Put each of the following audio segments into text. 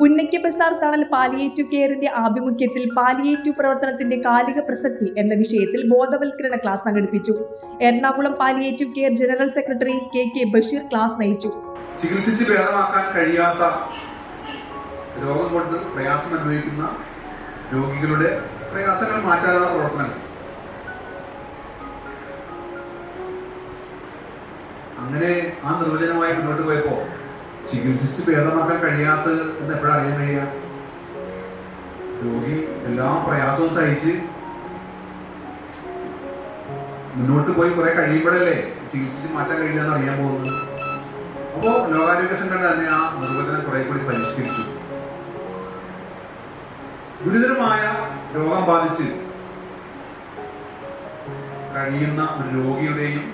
പുന്നയ്ക്ക് Bazar Thanal palliative കെയറിന്റെ ആഭിമുഖ്യത്തിൽ palliative പ്രവർത്തനത്തിന്റെ കാലിക പ്രസക്തി എന്ന വിഷയത്തിൽ ബോധവൽക്കരണ ക്ലാസ് സംഘടിപ്പിച്ചു. Ernakulam palliative care general secretary K K Basheer class നയിച്ചു. ചികിത്സിച്ച് ഭേദമാക്കാൻ കഴിയാത്ത രോഗം കൊണ്ട് പ്രയാസം അനുഭവിക്കുന്ന രോഗികളുടെ പ്രയാസങ്ങൾ മാറ്റാനുള്ള പ്രവർത്തനങ്ങൾ. അങ്ങനെ ആ നിർവചനമായി മുന്നോട്ട് പോയപ്പോ ചികിത്സിച്ച് ഭേദമാക്കാൻ കഴിയാത്തത് എന്ന് എപ്പോഴാണ് അറിയാൻ കഴിയുക രോഗി എല്ലാ പ്രയാസവും സഹിച്ച് മുന്നോട്ട് പോയി കുറെ കഴിയുമ്പോഴല്ലേ ചികിത്സിച്ച് മാറ്റാൻ കഴിയില്ല എന്ന് അറിയാൻ പോകുന്നത്. അപ്പോ ലോകാരോഗ്യ സംഘടന തന്നെ ആ നിർവചനം കുറെ കൂടി പരിഷ്കരിച്ചു. ഗുരുതരമായ രോഗം ബാധിച്ച് കഴിയുന്ന ഒരു രോഗിയുടെയും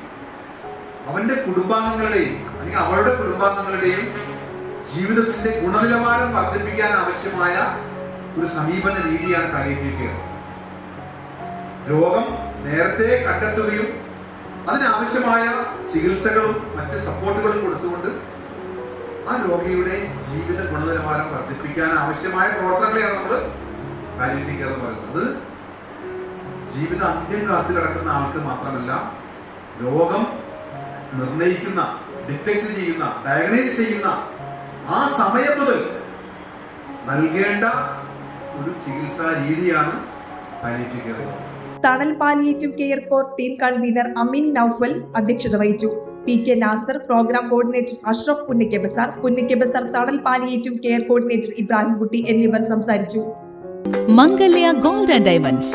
അവന്റെ കുടുംബാംഗങ്ങളുടെയും അല്ലെങ്കിൽ അവളുടെ കുടുംബാംഗങ്ങളുടെയും ജീവിതത്തിന്റെ ഗുണനിലവാരം വർദ്ധിപ്പിക്കാൻ ആവശ്യമായ ഒരു സമീപന രീതിയാണ് പാലിയേറ്റീവ് കെയർ. രോഗം നേരത്തെ കണ്ടെത്തുകയും അതിനാവശ്യമായ ചികിത്സകളും മറ്റ് സപ്പോർട്ടുകളും കൊടുത്തുകൊണ്ട് ആ രോഗിയുടെ ജീവിത ഗുണനിലവാരം വർദ്ധിപ്പിക്കാൻ ആവശ്യമായ പ്രവർത്തനങ്ങളെയാണ് നമ്മൾ പാലിയേറ്റീവ് കെയർ എന്ന് പറയുന്നത്. ജീവിത അന്ത്യം കാത്തു കിടക്കുന്ന ആൾക്ക് മാത്രമല്ല രോഗം നിർണയിക്കുന്ന ഡിറ്റക്ട് ചെയ്യുന്ന ഡയഗ്നൈസ് ചെയ്യുന്ന ആ സമയം മുതൽ നൽകേണ്ട ഒരു ചികിത്സാ രീതിയാണ് palliative care Thanal palliative care core team convener Amin Noufal അധ്യക്ഷത വഹിച്ചു. P K Nasar program coordinator Ashraf Punnakku Bazar Punnakku Bazar Thanal palliative care coordinator Ibrahimkutty എന്നിവർ സംസാരിച്ചു. Mangalya gold and diamonds.